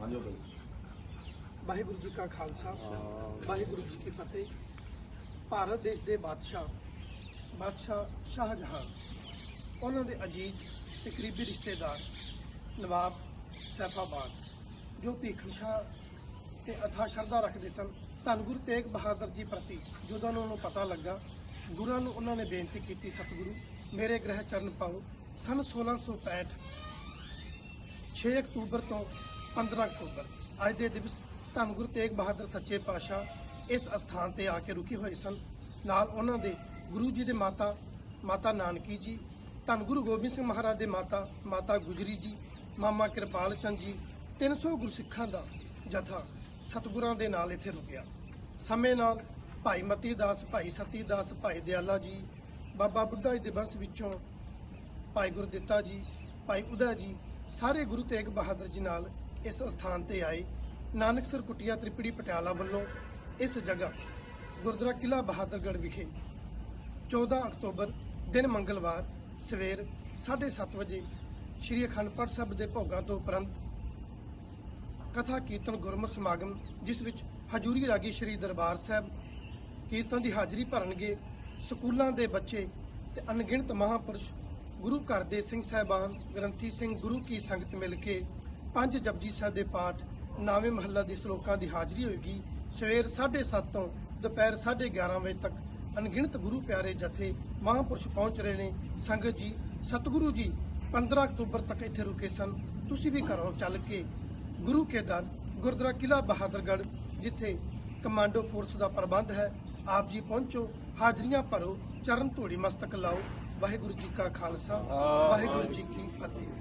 ਹਾਂਜੀ ਬਾਈ। ਵਾਹਿਗੁਰੂ ਜੀ ਕਾ ਖਾਲਸਾ ਵਾਹਿਗੁਰੂ ਜੀ ਕੀ ਫਤਿਹ। ਭਾਰਤ ਦੇਸ਼ ਦੇ ਬਾਦਸ਼ਾਹ ਬਾਦਸ਼ਾਹ ਸ਼ਾਹਜਹਾਨ ਉਹਨਾਂ ਦੇ ਅਜੀਜ਼ ਤੇ ਕਰੀਬੀ ਰਿਸ਼ਤੇਦਾਰ ਨਵਾਬ ਸੈਫਾਬਾਦ ਜੋ ਭੀਖਣ ਸ਼ਾਹ ਤੇ ਅਥਾ ਸ਼ਰਧਾ ਰੱਖਦੇ ਸਨ। ਧੰਨ ਗੁਰੂ ਤੇਗ ਬਹਾਦਰ ਜੀ ਪ੍ਰਤੀ ਜਦੋਂ ਉਹਨਾਂ ਨੂੰ ਪਤਾ ਲੱਗਾ ਗੁਰਾਂ ਨੂੰ ਉਹਨਾਂ ਨੇ ਬੇਨਤੀ ਕੀਤੀ ਸਤਿਗੁਰੂ ਮੇਰੇ ਗ੍ਰਹਿ ਚਰਨ ਪਾਓ। ਸਨ 1665 6 ਅਕਤੂਬਰ ਤੋਂ 15 ਅਕਤੂਬਰ। ਅੱਜ ਦੇ ਦਿਵਸ ਧੰਨ ਗੁਰੂ ਤੇਗ ਬਹਾਦਰ ਸੱਚੇ ਪਾਤਸ਼ਾਹ ਇਸ ਅਸਥਾਨ ਤੇ ਆ ਕੇ ਰੁਕੇ ਹੋਏ ਸਨ। ਨਾਲ ਉਹਨਾਂ ਦੇ ਗੁਰੂ ਜੀ ਦੇ ਮਾਤਾ ਮਾਤਾ ਨਾਨਕੀ ਜੀ, ਧੰਨ ਗੁਰੂ ਗੋਬਿੰਦ ਸਿੰਘ ਮਹਾਰਾਜ ਦੇ ਮਾਤਾ ਮਾਤਾ ਗੁਜਰੀ ਜੀ, ਮਾਮਾ ਕਿਰਪਾਲ ਚੰਦ ਜੀ 300 ਗੁਰਸਿੱਖਾਂ ਦਾ ਜਥਾ ਸਤਿਗੁਰਾਂ ਦੇ ਨਾਲ ਇੱਥੇ ਰੁਕਿਆ। ਸਮੇਂ ਨਾਲ ਭਾਈ ਮਤੀ ਦਾਸ, ਭਾਈ ਸਤੀ ਦਾਸ, ਭਾਈ ਦਿਆਲਾ ਜੀ, ਬਾਬਾ ਬੁੱਢਾ ਜੀ ਦੇ ਬੰਸ ਵਿੱਚੋਂ ਭਾਈ ਗੁਰਦਿੱਤਾ ਜੀ, ਭਾਈ ਉਦਾ ਜੀ, ਸਾਰੇ ਗੁਰੂ ਤੇਗ ਬਹਾਦਰ ਜੀ ਨਾਲ ਇਸ ਸਥਾਨ ਤੇ ਆਏ ਨਾਨਕਸਰ ਕੁਟਿਆ ਤ੍ਰਿਪੜੀ ਪਟਿਆਲਾ ਵੱਲੋਂ ਇਸ ਜਗ੍ਹਾ ਗੁਰਦੁਆਰਾ ਕਿਲਾ ਬਹਾਦਰਗੜ੍ਹ ਵਿਖੇ 14 ਅਕਤੂਬਰ ਦਿਨ ਮੰਗਲਵਾਰ ਸਵੇਰ 7:30 ਵਜੇ ਸ੍ਰੀ ਅਖੰਡ ਪਾਠ ਸਾਹਿਬ ਦੇ ਭੋਗਾਂ ਤੋਂ ਉਪਰੰਤ ਕਥਾ, ਕੀਰਤਨ ਗੁਰਮਤਿ ਸਮਾਗਮ, ਜਿਸ ਵਿੱਚ ਹਜੂਰੀ ਰਾਗੀ ਸ੍ਰੀ ਦਰਬਾਰ ਸਾਹਿਬ ਕੀਰਤਨ ਦੀ ਹਾਜ਼ਰੀ ਭਰਨਗੇ ਸਕੂਲਾਂ ਦੇ ਬੱਚੇ ਤੇ ਅਣਗਿਣਤ ਮਹਾਪੁਰਸ਼ ਗੁਰੂ ਘਰ ਦੇ ਸਿੰਘ ਸਾਹਿਬਾਨ ਗ੍ਰੰਥੀ ਸਿੰਘ ਗੁਰੂ ਕੀ ਸੰਗਤ ਮਿਲ ਕੇ ਪੰਜ ਜਪਜੀ ਸਾਹਿਬ ਦੇ ਪਾਠ ਨਾਵੇਂ ਮਹੱਲਾ ਦੇ ਸ਼ਲੋਕਾਂ ਦੀ ਹਾਜ਼ਰੀ ਹੋਏਗੀ। ਸਵੇਰ 7:30 ਤੋਂ ਦੁਪਹਿਰ 11:30 ਵਜੇ ਤੱਕ ਅਣਗਿਣਤ ਗੁਰੂ ਪਿਆਰੇ ਜਥੇ ਮਹਾਪੁਰਸ਼ ਪਹੁੰਚ ਰਹੇ ਨੇ। ਸੰਗਤ ਜੀ ਸਤਿਗੁਰੂ ਜੀ 15 ਅਕਤੂਬਰ ਤੱਕ ਇੱਥੇ ਰੁਕੇ ਸਨ। ਤੁਸੀਂ ਵੀ ਘਰੋਂ ਚੱਲ ਕੇ ਗੁਰੂ ਕੇ ਦਰ ਗੁਰਦੁਆਰਾ ਕਿਲਾ ਬਹਾਦਰਗੜ੍ਹ ਜਿੱਥੇ ਕਮਾਂਡੋ ਫੋਰਸ ਦਾ ਪ੍ਰਬੰਧ ਹੈ ਆਪ ਜੀ ਪਹੁੰਚੋ ਹਾਜ਼ਰੀਆਂ ਭਰੋ ਚਰਨ ਧੂੜੀ ਮਸਤਕ ਲਾਓ। ਵਾਹਿਗੁਰੂ ਜੀ ਕਾ ਖਾਲਸਾ ਵਾਹਿਗੁਰੂ ਜੀ ਕੀ ਫਤਿਹ।